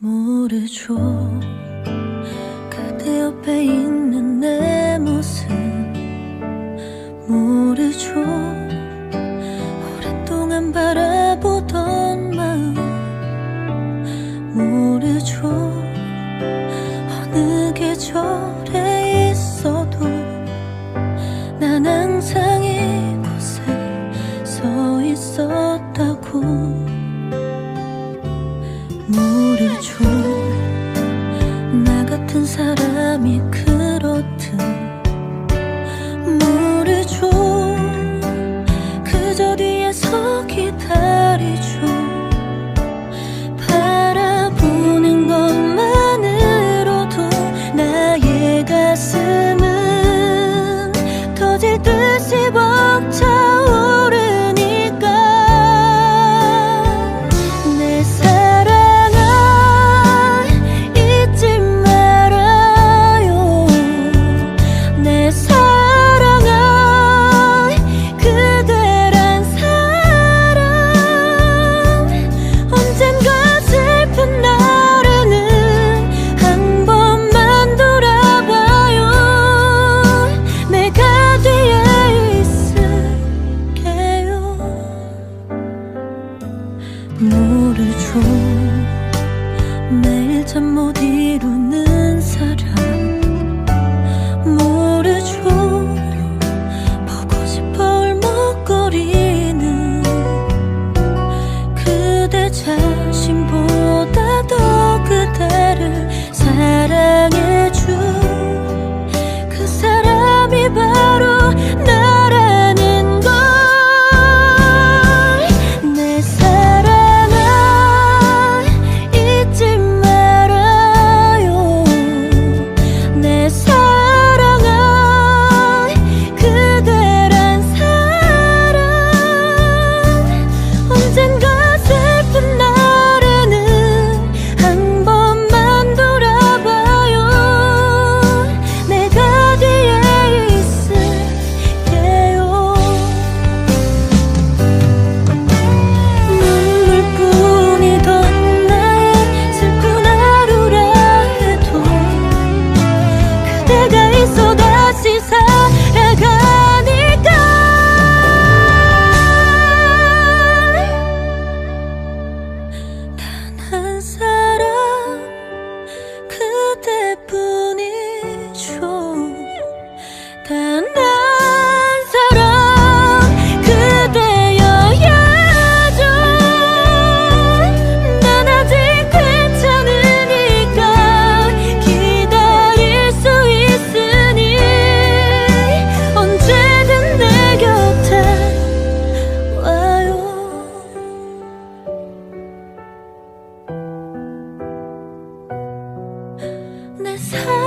모르죠. 그대 옆에 있는 같은 사람이 그렇듯 모르죠 그저 뒤에서 기다리죠. 바라보는 것만으로도 나의 가슴은 터질 듯이 모르죠 매일 잠못 time.